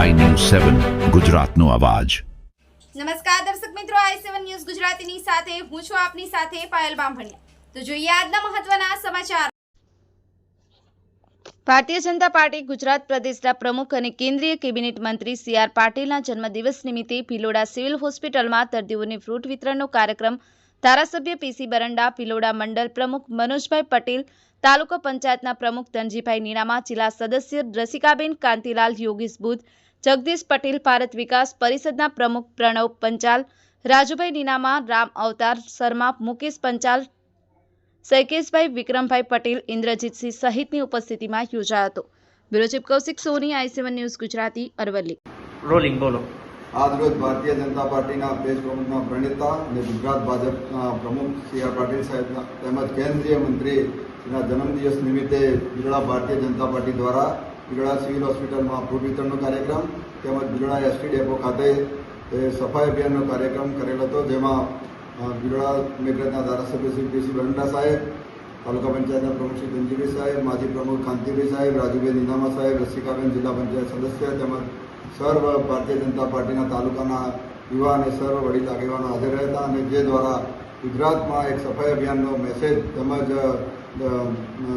સેવન ગુજરાતનો અવાજ. નમસ્કાર દર્શક મિત્રો આઈ સેવન ન્યૂઝ ગુજરાતીની સાથે હું છું આપની સાથે પાયલ બામભણિયા. તો જોઈએ આજના મહત્વના સમાચાર. ભારતીય જનતા પાર્ટી ગુજરાત પ્રદેશના પ્રમુખ અને કેન્દ્રીય કેબિનેટ મંત્રી સી આર પાટીલના જન્મદિવસ નિમિત્તે ભિલોડા સિવિલ હોસ્પિટલમાં દર્દીઓને ફ્રૂટ વિતરણનો કાર્યક્રમ ધારાસભ્ય પીસી બરંડા ભિલોડા મંડળ પ્રમુખ મનોજભાઈ પટેલ તાલુકા પંચાયતના પ્રમુખ ધનજીભાઈ નીનામા જિલ્લા સદસ્ય રસિકાબેન કાંતિલાલ યોગીશ બુધ જગદીશ પટેલ ભારત વિકાસ પરિષદના પ્રમુખ પ્રણવ પંચાલ રાજુભાઈ નીનામા રામ અવતાર શર્મા મુકેશ પંચાલ શૈકેશભાઈ વિક્રમભાઈ પટેલ ઇન્દ્રજીતસિંહ સહિતની ઉપસ્થિતિમાં યોજાયો હતો. Bureau chief Kaushik Soni I news Gujarati Aravalli. Rolling બોલો. આજરોજ ભારતીય જનતા પાર્ટીના પ્રદેશ પ્રમુખના પ્રણેતા અને ગુજરાત ભાજપના પ્રમુખ સી આર પાટીલ સાહેબના તેમજ કેન્દ્રીય મંત્રીના જન્મદિવસ નિમિત્તે ગુજરાત ભારતીય જનતા પાર્ટી દ્વારા બિરડા સિવિલ હોસ્પિટલમાં ફૂડ વિતરણનો કાર્યક્રમ તેમજ બિરડા એસટી ડેપો ખાતે સફાઈ અભિયાનનો કાર્યક્રમ કરેલો હતો જેમાં અ, બિરડા મેઘરજના ધારાસભ્ય શ્રી પીસી બરંડા સાહેબ તાલુકા પંચાયતના પ્રમુખ શ્રી ધનજીભાઈ સાહેબ માજી પ્રમુખ કાંતિભાઈ સાહેબ રાજુભાઈ નિનામા સાહેબ રસિકાબેન જિલ્લા પંચાયત સદસ્ય તેમજ સર્વ ભારતીય જનતા પાર્ટીના તાલુકાના યુવા અને સર્વ વડીલ આગેવાનો હાજર રહ્યા હતા અને જે દ્વારા ગુજરાતમાં એક સફાઈ અભિયાનનો મેસેજ તેમજ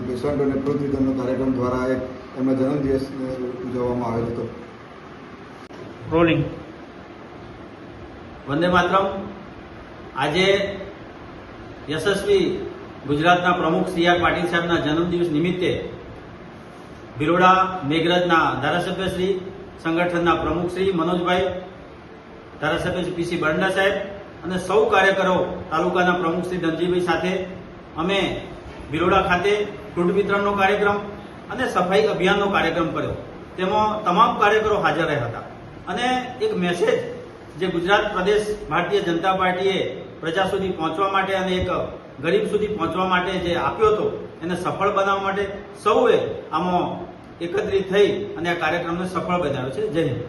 પેશન્ટોને ફ્રૂટ વિતરણનો કાર્યક્રમ દ્વારા એક એમનો જન્મદિવસ ઉજવવામાં આવેલો હતો. રોલિંગ વંદે માતરમ. આજે યશસ્વી ગુજરાતના પ્રમુખ સી આર પાટીલ સાહેબના જન્મદિવસ નિમિત્તે બિરોડા મેઘરજના ધારાસભ્ય શ્રી, સંગઠનના પ્રમુખ શ્રી મનોજભાઈ, ધારાસભ્ય પીસી બરંડા સાહેબ અને સૌ કાર્યકરો તાલુકાના પ્રમુખ શ્રી ધનજીભાઈ સાથે અમે બિરોડા ખાતે ફ્રૂટ વિતરણનો કાર્યક્રમ અને સફાઈ અભિયાનનો કાર્યક્રમ કર્યો. તેમાં તમામ કાર્યકરો હાજર રહ્યા હતા. અને એક મેસેજ જે ગુજરાત પ્રદેશ ભારતીય જનતા પાર્ટીએ પ્રજા સુધી પહોંચવા માટે અને એક ગરીબ સુધી પહોંચવા માટે જે આપ્યો હતો, એને સફળ બનાવવા માટે સૌએ આમાં એકત્રિત થઈ અને આ કાર્યક્રમને સફળ બનાવ્યો છે. જય હિન્દ.